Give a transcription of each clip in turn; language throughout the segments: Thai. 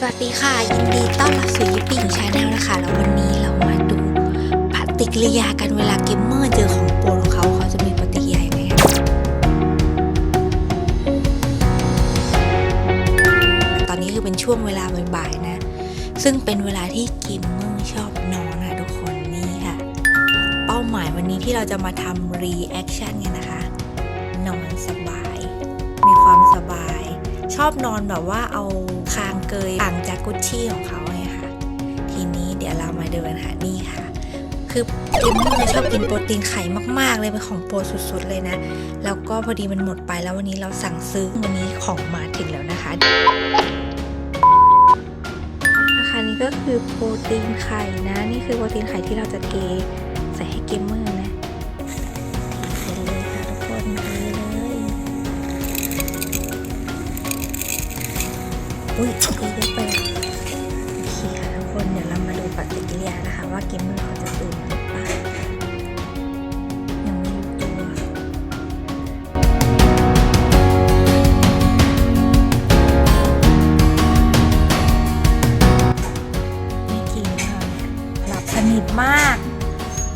สวัสดีค่ะ ยินดีต้อนรับสู่ยิปปิ้งชาแนลนะคะ แล้ววันนี้เรามาดูปฏิกิริยากันเวลาเกมเมอร์เจอของโปรดของเขาเขาจะมีปฏิกิริยายังไงคะตอนนี้คือเป็นช่วงเวลาบ่ายๆนะ ซึ่งเป็นเวลาที่เกมเมอร์ชอบนอนนะทุกคนนี่ค่ะ เป้าหมายวันนี้ที่เราจะมาทำรีแอคชั่นกันนะคะ ชอบนอนแบบว่าเอาคางเกยต่างจากกุชชี่ของเขาไงค่ะทีนี้เดี๋ยวเรามาดูกันค่ะนี่ค่ะ คือเกมเมอร์ชอบกินโปรตีนไข่มาก ๆ เลยเป็นของโปรดสุดๆเลยนะ แล้วก็พอดีมันหมดไปแล้ววันนี้เราสั่งซื้อวันนี้ของมาถึงแล้วนะคะราคานี้ก็คือโปรตีนไข่นะ นี่คือโปรตีนไข่ที่เราจะเทใส่ให้เกมเมอร์นะ อุ้ยเยอะไปโอเคค่ะทุกคนเดี๋ยวเรามาดูปฏิกิริยานะคะ ว่าเกมมอร์เขาจะตื่นหรือเปล่ายังไม่รู้ตัวไม่กินค่ะหลับสนิทมาก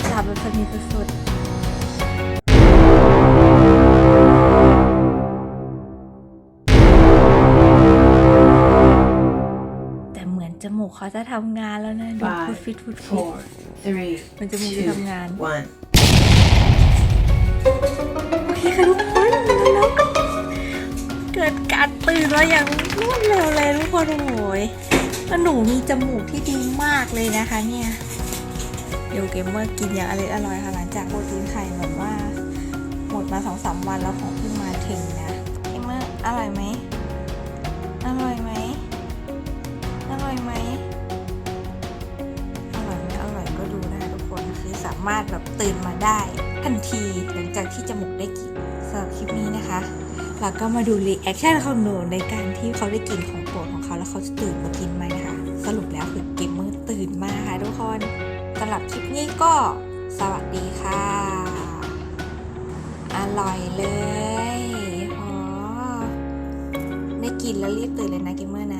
หลับแบบสนิทสุดๆ มือนจมูกเขาจะทำงานแล้วนะดูฟุด Five, ฟิตฟุดฟิต four, three, มันจมูกจะ two, ทำงาน one. โอเคค่ะทุกคนแล้วก็เกิดการตื่นแล้วอย่างรวดเร็วเลยทุกคนโอ้ยแล้วหนูมีจมูกที่ดีมากเลยนะคะเนี่ยเดี๋ยวเกมเมอร์กินอย่างอร่อยอร่อยค่ะหลังจากโปรตีนไข่แบบว่า หมดมาสองสามวันแล้วของเพิ่งมาถึงนะเกมเมอร์อร่อยไหมามารถแบบตื่นมาได้ทันทีหลังจากที่จมูกได้กลิ่นสำหรับคลิปนี้นะคะเราก็มาดูรีแอคชั่นของหนูในการที่เขาได้กินของโปรดของเขาแล้วเขาจะตื่นมากินไหมนะคะสรุปแล้วคือเกมเมอร์ตื่นมาค่ะทุกคนสำหรับคลิปนี้ก็สวัสดีค่ะ อร่อยเลยอ๋อได้กินแล้วรีบตื่นเลยนะเกมเมอร์นะ